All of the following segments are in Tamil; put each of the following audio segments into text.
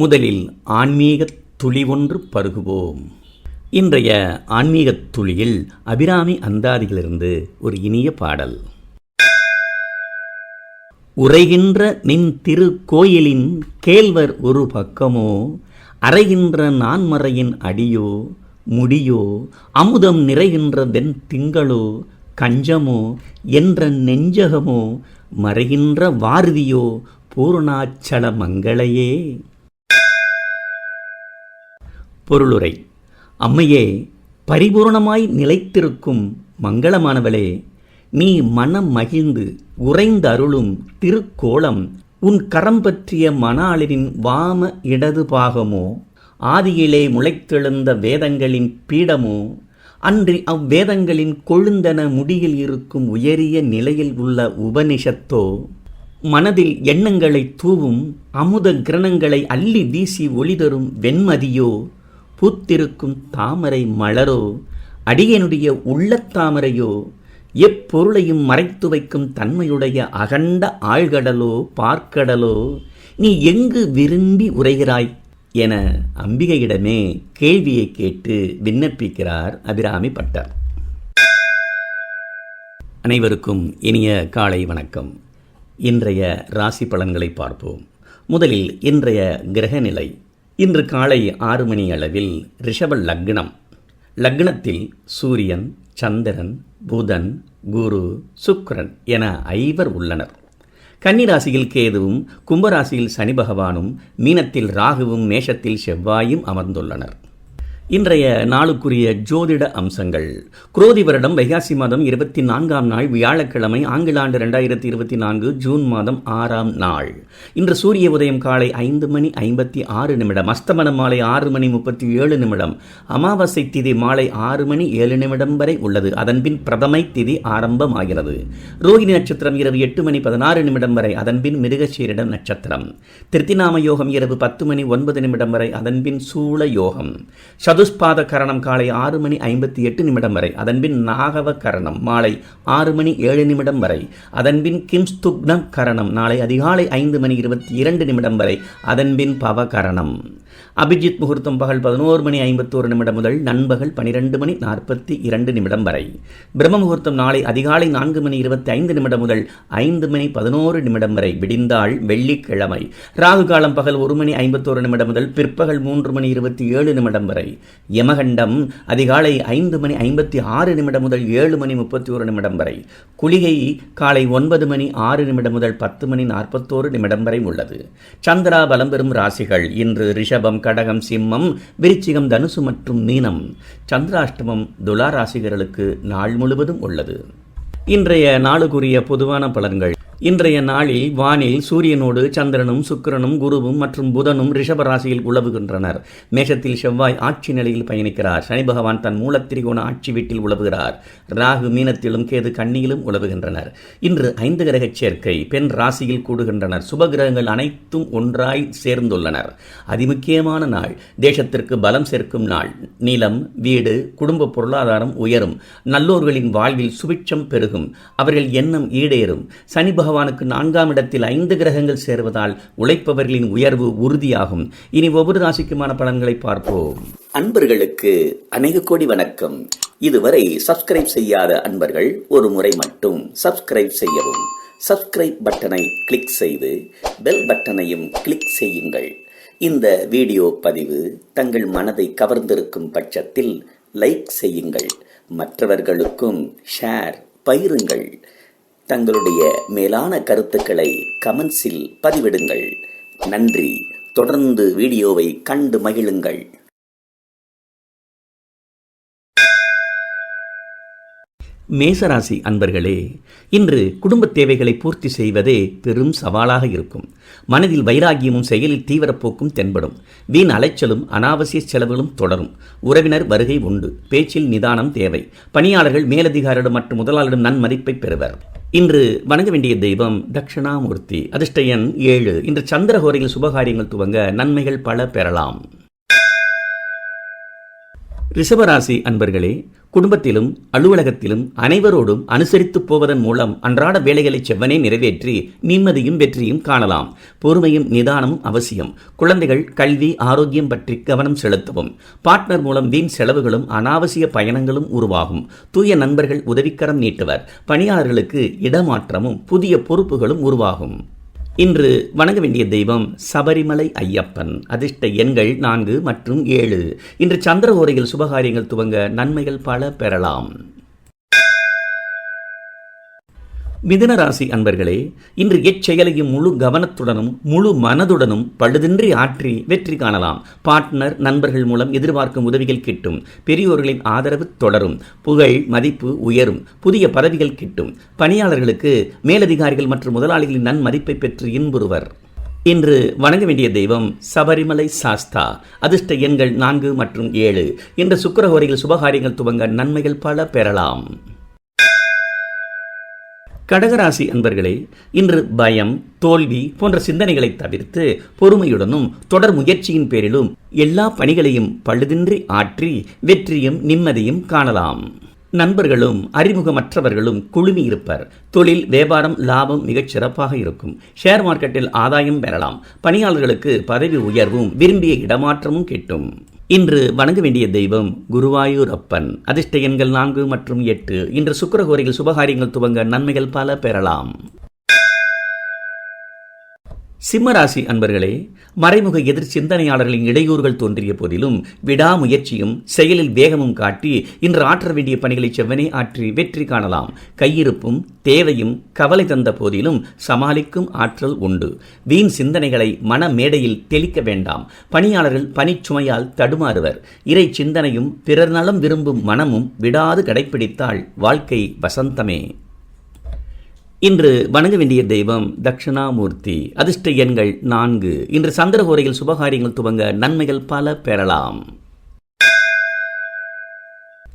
முதலில் ஆன்மீக துளி ஒன்று பருகுவோம். இன்றைய ஆன்மீக துளியில் அபிராமி அந்தாதியிலிருந்து ஒரு இனிய பாடல். உரைகின்ற நின் திருக்கோயிலின் கேழ்வர் ஒரு பக்கமோ அறைகின்ற நான்மறையின் அடியோ முடியோ அமுதம் நிறைகின்றதென் திங்களோ கஞ்சமோ என்ற நெஞ்சகமோ மறைகின்ற வாரதியோ பூர்ணாச்சல மங்களையே. பொருளுரை. அம்மையே பரிபூர்ணமாய் நிலைத்திருக்கும் மங்களமானவளே நீ மனம் மகிழ்ந்து உறைந்து அருளும் திருக்கோலம் உன் கரம் பற்றிய மணாளிரின் வாம இடது பாகமோ ஆதியிலே முளைத்தெழுந்த வேதங்களின் பீடமோ அன்றி அவ்வேதங்களின் கொழுந்தன முடியில் இருக்கும் உயரிய நிலையில் உள்ள உபனிஷத்தோ மனதில் எண்ணங்களை தூவும் அமுத கிரணங்களை அள்ளி வீசி ஒளிதரும் வெண்மதியோ பூத்திருக்கும் தாமரை மலரோ அடியனுடைய உள்ளத்தாமரையோ எப்பொருளையும் மறைத்து வைக்கும் தன்மையுடைய அகண்ட ஆழ்கடலோ பார்க்கடலோ நீ எங்கு விரும்பி உரைகிறாய் என அம்பிகையிடமே கேள்வியை கேட்டு விண்ணப்பிக்கிறார் அபிராமி பட்டர். அனைவருக்கும் இனிய காலை வணக்கம். இன்றைய ராசி பலன்களை பார்ப்போம். முதலில் இன்றைய கிரகநிலை. இன்று காலை ஆறு மணி அளவில் ரிஷப லக்னம். லக்னத்தில் சூரியன் சந்திரன் புதன் குரு சுக்ரன் என ஐவர் உள்ளனர். கன்னிராசியில் கேதுவும் கும்பராசியில் சனி பகவானும் மீனத்தில் ராகுவும் மேஷத்தில் செவ்வாயும் அமர்ந்துள்ளனர். இன்றைய நாளுக்குரிய ஜோதிட அம்சங்கள். குரோதி வருடம் வைகாசி மாதம் இருபத்தி நான்காம் நாள் வியாழக்கிழமை ஆங்கில ஆண்டு ரெண்டாயிரத்தி இருபத்தி நான்கு ஜூன் மாதம் ஆறாம் நாள். இன்று சூரிய உதயம் காலை ஐந்து மணி ஐம்பத்தி ஆறு நிமிடம் அஸ்தமனம் மாலை ஆறு மணி முப்பத்தி ஏழு நிமிடம் அமாவாசை திதி மாலை ஆறு மணி ஏழு நிமிடம் வரை உள்ளது. அதன்பின் பிரதமை திதி ஆரம்பமாகிறது. ரோகிணி நட்சத்திரம் இரவு எட்டு மணி பதினாறு நிமிடம் வரை அதன்பின் மிருகசீரிடம் நட்சத்திரம். திருத்தினாம யோகம் இரவு பத்து மணி ஒன்பது நிமிடம் வரை அதன்பின் சூள யோகம். சதுஷ்பாத கரணம் காலை ஆறு மணி ஐம்பத்தி எட்டு நிமிடம் வரை. அதன்பின் நாகவ கரணம் மாலை ஆறு மணி ஏழு நிமிடம் வரை. அதன்பின் கிம்ஸ்துக்னம் கரணம் நாளை அதிகாலை ஐந்து மணி இருபத்தி இரண்டு நிமிடம் வரை. அதன்பின் பவ கரணம் அபிஜித் முகூர்த்தம் பகல் பதினோரு மணி ஐம்பத்தோரு நிமிடம் முதல் நண்பகல் பனிரெண்டு மணி நாற்பத்தி இரண்டு நிமிடம் வரை. பிரம்ம முகூர்த்தம் நாளை அதிகாலை நான்கு மணி இருபத்தி ஐந்து நிமிடம் முதல் ஐந்து மணி பதினோரு நிமிடம் வரை விடிந்தாள் வெள்ளிக்கிழமை. ராகு காலம் பகல் ஒரு மணி ஐம்பத்தோரு நிமிடம் முதல் பிற்பகல் மூன்று மணி இருபத்தி ஏழு நிமிடம் வரை. யமகண்டம் அதிகாலை ஐந்து மணி ஐம்பத்தி ஆறு நிமிடம் முதல் ஏழு மணி முப்பத்தி ஒரு நிமிடம் வரை. குளிகை காலை ஒன்பது மணி ஆறு நிமிடம் முதல் பத்து மணி நாற்பத்தோரு நிமிடம் வரை உள்ளது. சந்திரா பலம் பெறும் ராசிகள் இன்று ரிஷபம் கடகம் சிம்மம் விருச்சிகம் தனுசு மற்றும் மீனம். சந்திராஷ்டமம் துலா ராசிகர்களுக்கு நாள் முழுவதும் உள்ளது. இன்றைய நாளுக்குரிய பொதுவான பலன்கள். இன்றைய நாளில் வானில் சூரியனோடு சந்திரனும் சுக்கிரனும் குருவும் மற்றும் புதனும் ரிஷப ராசியில் உழவுகின்றனர். மேஷத்தில் செவ்வாய் ஆட்சி நிலையில் பயணிக்கிறார். சனி பகவான் தன் மூலத்திரிகோண ஆட்சி வீட்டில் உழவுகிறார். ராகு மீனத்திலும் கேது கண்ணியிலும் உழவுகின்றனர். இன்று ஐந்து கிரக சேர்க்கை பெண் ராசியில் கூடுகின்றனர். சுபகிரகங்கள் அனைத்தும் ஒன்றாய் சேர்ந்துள்ளனர். அதிமுக்கியமான நாள். தேசத்திற்கு பலம் சேர்க்கும் நாள். நிலம் வீடு குடும்ப பொருளாதாரம் உயரும். நல்லோர்களின் வாழ்வில் சுபிட்சம் பெருகும். அவர்கள் எண்ணம் ஈடேறும். சனி பகவானுக்கு நான்காம் இடத்தில் ஐந்து கிரகங்கள் சேர்வதால் உழைப்பவர்களின் உயர்வு உறுதியாகும். இனி ஒவ்வொரு ராசிக்குமான பலன்களை பார்ப்போம். அன்பர்களுக்கு அநேக கோடி வணக்கம். இதுவரை சப்ஸ்கிரைப் செய்யாத அன்பர்கள் ஒரு முறை மட்டும் சப்ஸ்கிரைப் செய்யவும். சப்ஸ்கிரைப் பட்டனை கிளிக் செய்து பெல் பட்டனையும் கிளிக் செய்யுங்கள். இந்த வீடியோ பதிவு தங்கள் மனதை கவர்ந்திருக்கும் பட்சத்தில் லைக் செய்யுங்கள். மற்றவர்களுக்கும் ஷேர் பயிருங்கள் தங்களுடைய மேலான கருத்துக்களை கமெண்ட்ஸில் பதிவிடுங்கள். நன்றி. தொடர்ந்து வீடியோவை கண்டு மகிழுங்கள். மேசராசி அன்பர்களே இன்று குடும்ப தேவைகளை பூர்த்தி செய்வதே பெரும் சவாலாக இருக்கும். மனதில் வைராகியமும் செயலில் தீவிரப்போக்கும் தென்படும். வீண் அலைச்சலும் அனாவசிய செலவுகளும் தொடரும். உறவினர் வருகை உண்டு. பேச்சில் நிதானம் தேவை. பணியாளர்கள் மேலதிகாரிடம் மற்றும் முதலாளிடம் நன்மதிப்பை பெறுவர். இன்று வணங்க வேண்டிய தெய்வம் தட்சிணாமூர்த்தி. அதிர்ஷ்ட எண் ஏழு. இன்று சந்திரஹோரையில் சுபகாரியங்கள் துவங்க நன்மைகள் பல பெறலாம். ரிஷபராசி அன்பர்களே குடும்பத்திலும் அலுவலகத்திலும் அனைவரோடும் அனுசரித்து போவதன் மூலம் அன்றாட வேலைகளை செவ்வனே நிறைவேற்றி நிம்மதியும் வெற்றியும் காணலாம். பொறுமையும் நிதானமும் அவசியம். குழந்தைகள் கல்வி ஆரோக்கியம் பற்றி கவனம் செலுத்தவும். பார்ட்னர் மூலம் வீண் செலவுகளும் அனாவசிய பயணங்களும் உருவாகும். தூய நண்பர்கள் உதவிக்கரம் நீட்டுவர். பணியாளர்களுக்கு இடமாற்றமும் புதிய பொறுப்புகளும் உருவாகும். இன்று வணங்க வேண்டிய தெய்வம் சபரிமலை ஐயப்பன். அதிர்ஷ்ட எண்கள் நான்கு மற்றும் ஏழு. இன்று சந்திர சுபகாரியங்கள் துவங்க நன்மைகள் பல பெறலாம். மிதுனராசி அன்பர்களே இன்று எச்செயலையும் முழு கவனத்துடனும் முழு மனதுடனும் பழுதின்றி ஆற்றி வெற்றி காணலாம். பார்ட்னர் நண்பர்கள் மூலம் எதிர்பார்க்கும் உதவிகள் கிட்டும். பெரியோர்களின் ஆதரவு தொடரும். புகழ் மதிப்பு உயரும். புதிய பதவிகள் கிட்டும். பணியாளர்களுக்கு மேலதிகாரிகள் மற்றும் முதலாளிகளின் நன்மதிப்பை பெற்று இன்புறுவர். இன்று வணங்க வேண்டிய தெய்வம் சபரிமலை சாஸ்தா. அதிர்ஷ்ட எண்கள் நான்கு மற்றும் ஏழு. இன்று சுக்கரஹோரையில் சுபகாரியங்கள் துவங்க நன்மைகள் பல பெறலாம். கடகராசி அன்பர்களே இன்று பயம் தோல்வி போன்ற சிந்தனைகளை தவிர்த்து பொறுமையுடனும் தொடர் முயற்சியின் பேரிலும் எல்லா பணிகளையும் பழுதின்றி ஆற்றி வெற்றியும் நிம்மதியும் காணலாம். நண்பர்களும் அறிமுகமற்றவர்களும் குழுமி இருப்பர். தொழில் வியாபாரம் லாபம் மிகச் சிறப்பாக இருக்கும். ஷேர் மார்க்கெட்டில் ஆதாயம் பெறலாம். பணியாளர்களுக்கு பதவி உயர்வும் விரும்பிய இடமாற்றமும் கிட்டும். இன்று வணங்க வேண்டிய தெய்வம் குருவாயூர் அப்பன் அதிர்ஷ்ட எண்கள் நான்கு மற்றும் எட்டு. இன்று சுக்கரகோரையில் சுபகாரியங்கள் துவங்க நன்மைகள் பல பெறலாம். சிம்மராசி அன்பர்களே மறைமுக எதிர் சிந்தனையாளர்களின் இடையூறுகள் தோன்றிய போதிலும் விடாமுயற்சியும் செயலில் வேகமும் காட்டி இன்று ஆற்ற வேண்டிய பணிகளை செவ்வனே ஆற்றி வெற்றி காணலாம். கையிருப்பும் தேவையும் கவலை தந்த போதிலும் சமாளிக்கும் ஆற்றல் உண்டு. வீண் சிந்தனைகளை மன மேடையில் தெளிக்க வேண்டாம். பணியாளர்கள் பணிச்சுமையால் தடுமாறுவர். இறை சிந்தனையும் பிறர் நலம் விரும்பும் மனமும் விடாது கடைப்பிடித்தால் வாழ்க்கை வசந்தமே. இன்று வணங்க வேண்டிய தெய்வம் தட்சிணாமூர்த்தி. அதிர்ஷ்ட எண்கள் நான்கு. இன்று சந்திரகோரையில் சுபகாரியங்கள் துவங்க நன்மைகள் பல பெறலாம்.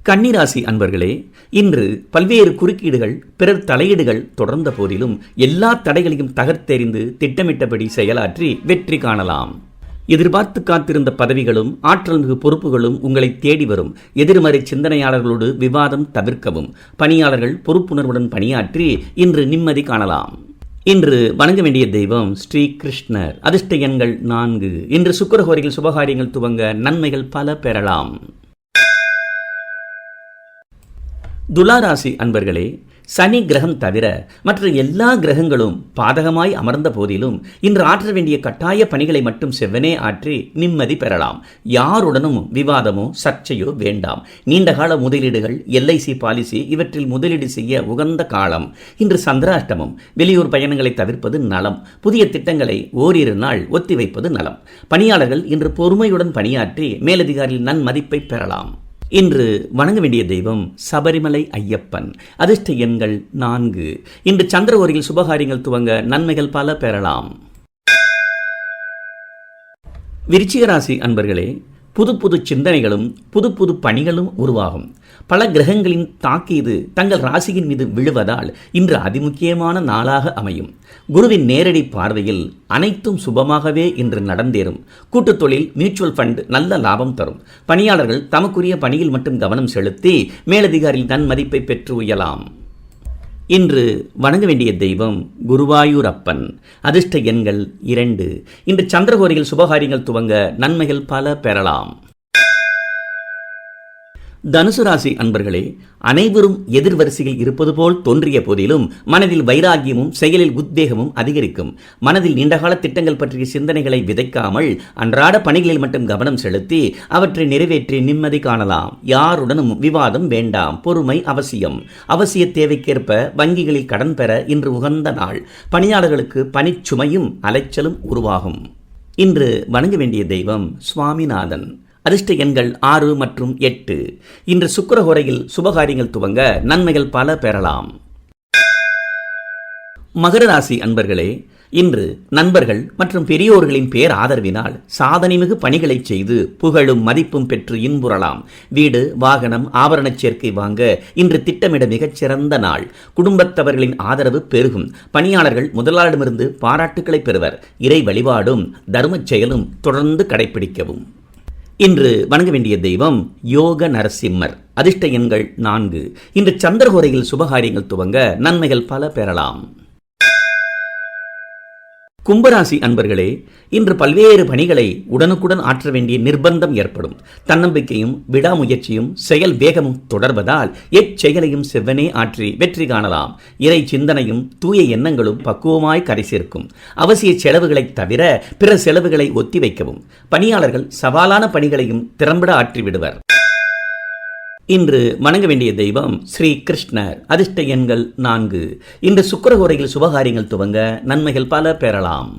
கன்னிராசி அன்பர்களே இன்று பல்வேறு குறுக்கீடுகள் பிறர் தலையீடுகள் தொடர்ந்த போதிலும் எல்லா தடைகளையும் தகர்த்தெறிந்து திட்டமிட்டபடி செயலாற்றி வெற்றி காணலாம். எதிர்பார்த்து காத்திருந்த பதவிகளும் ஆற்றல் மிகு பொறுப்புகளும் உங்களை தேடி வரும். எதிர்மறை சிந்தனையாளர்களோடு விவாதம் தவிர்க்கவும். பணியாளர்கள் பொறுப்புணர்வுடன் பணியாற்றி இன்று நிம்மதி காணலாம். இன்று வணங்க வேண்டிய தெய்வம் ஸ்ரீ கிருஷ்ணர். அதிர்ஷ்ட எண்கள் நான்கு. இன்று சுக்கரஹோரியில் சுபகாரியங்கள் துவங்க நன்மைகள் பல பெறலாம். துலாராசி அன்பர்களே சனி கிரகம் தவிர மற்ற எல்லா கிரகங்களும் பாதகமாய் அமர்ந்த போதிலும் இன்று ஆற்ற வேண்டிய கட்டாய பணிகளை மட்டும் செவ்வனே ஆற்றி நிம்மதி பெறலாம். யாருடனும் விவாதமோ சர்ச்சையோ வேண்டாம். நீண்டகால முதலீடுகள் எல்ஐசி பாலிசி இவற்றில் முதலீடு செய்ய உகந்த காலம். இன்று சந்திராஷ்டமம். வெளியூர் பயணங்களை தவிர்ப்பது நலம். புதிய திட்டங்களை ஓரிரு நாள் ஒத்திவைப்பது நலம். பணியாளர்கள் இன்று பொறுமையுடன் பணியாற்றி மேலதிகாரியில் நன்மதிப்பை பெறலாம். இன்று வணங்க வேண்டிய தெய்வம் சபரிமலை ஐயப்பன். அதிர்ஷ்ட எண்கள் நான்கு. இன்று சந்திரகோரியில் சுபகாரியங்கள் துவங்க நன்மைகள் பல பெறலாம். விருச்சிகராசி அன்பர்களே புது புது சிந்தனைகளும் புது புது பணிகளும் உருவாகும். பல கிரகங்களின் தாக்கீது தங்கள் ராசியின் மீது விழுவதால் இன்று அதிமுக்கியமான நாளாக அமையும். குருவின் நேரடி பார்வையில் அனைத்தும் சுபமாகவே இன்று நடந்தேறும். கூட்டுத் தொழில் மியூச்சுவல் ஃபண்ட் நல்ல லாபம் தரும். பணியாளர்கள் தமக்குரிய பணியில் மட்டும் கவனம் செலுத்தி மேலதிகாரியில் நன்மதிப்பை பெற்று உயலாம். இன்று வணங்க வேண்டிய தெய்வம் குருவாயூர் அப்பன் அதிர்ஷ்ட எண்கள் இரண்டு. இன்று சந்திரகோரியில் சுபகாரியங்கள் துவங்க நன்மைகள் பல பெறலாம். தனுசு ராசி அன்பர்களே அனைவரும் எதிர்வரிசையில் இருப்பது போல் தோன்றிய போதிலும் மனதில் வைராகியமும் செயலில் உத்வேகமும் அதிகரிக்கும். மனதில் நீண்டகால திட்டங்கள் பற்றிய சிந்தனைகளை விதைக்காமல் அன்றாட பணிகளில் மட்டும் கவனம் செலுத்தி அவற்றை நிறைவேற்றி நிம்மதி காணலாம். யாருடனும் விவாதம் வேண்டாம். பொறுமை அவசியம். அவசிய தேவைக்கேற்ப வங்கிகளில் கடன் பெற இன்று உகந்த நாள். பணியாளர்களுக்கு பணிச்சுமையும் அலைச்சலும் உருவாகும். இன்று வணங்க வேண்டிய தெய்வம் சுவாமிநாதன். அதிர்ஷ்ட எண்கள் ஆறு மற்றும் எட்டு. இன்று சுக்கரஹோரையில் சுபகாரியங்கள் துவங்க நன்மைகள் பல பெறலாம். மகர ராசி அன்பர்களே இன்று நண்பர்கள் மற்றும் பெரியோர்களின் பேர் ஆதரவினால் சாதனைமிகு பணிகளை செய்து புகழும் மதிப்பும் பெற்று இன்புறலாம். வீடு வாகனம் ஆபரணச் சேர்க்கை வாங்க இன்று திட்டமிட மிகச்சிறந்த நாள். குடும்பத்தவர்களின் ஆதரவு பெருகும். பணியாளர்கள் முதலாளிடமிருந்து பாராட்டுக்களை பெறுவர். இறை வழிபாடும் தர்மச் செயலும் தொடர்ந்து கடைபிடிக்கவும். இன்று வணங்க வேண்டிய தெய்வம் யோக நரசிம்மர். அதிர்ஷ்ட எண்கள் நான்கு. இன்று சந்திரகோரையில் சுபகாரியங்கள் துவங்க நன்மைகள் பல பெறலாம். கும்பராசி அன்பர்களே இன்று பல்வேறு பணிகளை உடனுக்குடன் ஆற்ற வேண்டிய நிர்பந்தம் ஏற்படும். தன்னம்பிக்கையும் விடாமுயற்சியும் செயல் வேகமும் தொடர்வதால் எச்செயலையும் செவ்வனே ஆற்றி வெற்றி காணலாம். இறை சிந்தனையும் தூய எண்ணங்களும் பக்குவமாய் கரை சேர்க்கும். அவசிய செலவுகளை தவிர பிற செலவுகளை ஒத்திவைக்கவும். பணியாளர்கள் சவாலான பணிகளையும் திறம்பட ஆற்றிவிடுவர். இன்று வணங்க வேண்டிய தெய்வம் ஸ்ரீ கிருஷ்ணர். அதிர்ஷ்ட எண்கள் நான்கு. இன்று சுக்கரகோரையில் சுபகாரியங்கள் துவங்க நன்மைகள் பல பெறலாம்.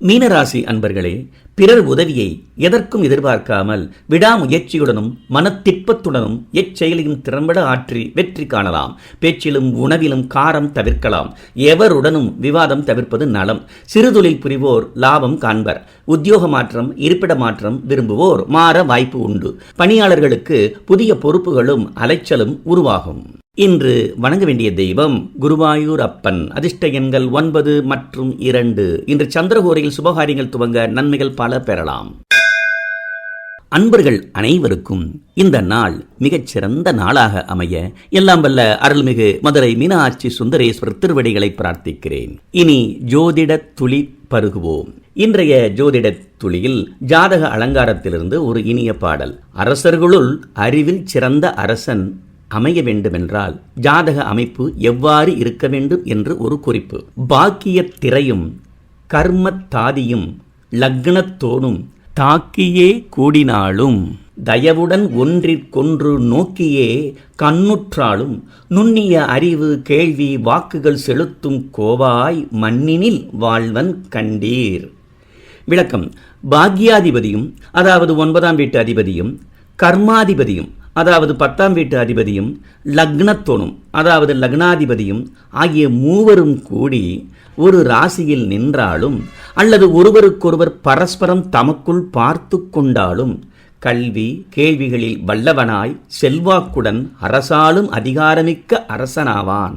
மீனராசி அன்பர்களே பிறர் உதவியை எதற்கும் எதிர்பார்க்காமல் விடாமுயற்சியுடனும் மனத்திற்பத்துடனும் எச்செயலையும் திறம்பட ஆற்றி வெற்றி காணலாம். பேச்சிலும் உணவிலும் காரம் தவிர்க்கலாம். எவருடனும் விவாதம் தவிர்ப்பது நலம். சிறுதொழில் புரிவோர் லாபம் காண்பர். உத்தியோக மாற்றம் இருப்பிட மாற்றம் விரும்புவோர் மாற வாய்ப்பு உண்டு. பணியாளர்களுக்கு புதிய பொறுப்புகளும் அலைச்சலும் உருவாகும். இன்று வணங்க வேண்டிய தெய்வம் குருவாயூர் அப்பன். அதிர்ஷ்ட எண்கள் ஒன்பது மற்றும் இரண்டு. இன்று சந்திரகோரையில் சுபகாரியங்கள் துவங்க நன்மைகள் பல பெறலாம். அன்பர்கள் அனைவருக்கும் இந்த நாள் மிகச்சிறந்த நாளாக அமைய எல்லாம் வல்ல அருள்மிகு மதுரை மீனாட்சி சுந்தரேஸ்வரர் திருவடிகளை பிரார்த்திக்கிறேன். இனி ஜோதிட துளி பருகுவோம். இன்றைய ஜோதிட துளியில் ஜாதக அலங்காரத்திலிருந்து ஒரு இனிய பாடல். அரசர்களுள் அறிவில் சிறந்த அரசன் அமைய வேண்டுமென்றால் ஜாதக அமைப்பு எவ்வாறு இருக்க வேண்டும் என்று ஒரு குறிப்பு. பாக்கிய திரையும் கர்மத்தாதியும் லக்னத்தோனும் தாக்கியே கூடினாலும் தயவுடன் ஒன்றிற்கொன்று நோக்கியே கண்ணுற்றாலும் நுண்ணிய அறிவு கேள்வி வாக்குகள் செலுத்தும் கோவாய் மண்ணினில் வாழ்வன் கண்டீர். விளக்கம். பாக்யாதிபதியும் அதாவது ஒன்பதாம் வீட்டு அதிபதியும் கர்மாதிபதியும் அதாவது பத்தாம் வீட்டு அதிபதியும் லக்னத்தோனும் அதாவது லக்னாதிபதியும் ஆகிய மூவரும் கூடி ஒரு ராசியில் நின்றாலும் அல்லது ஒருவருக்கொருவர் பரஸ்பரம் தமக்குள் பார்த்து கொண்டாலும் கல்வி கேள்விகளில் வல்லவனாய் செல்வாக்குடன் அரசாலும் அதிகாரமிக்க அரசனாவான்.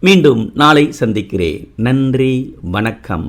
மீண்டும் நாளை சந்திக்கிறேன். நன்றி வணக்கம்.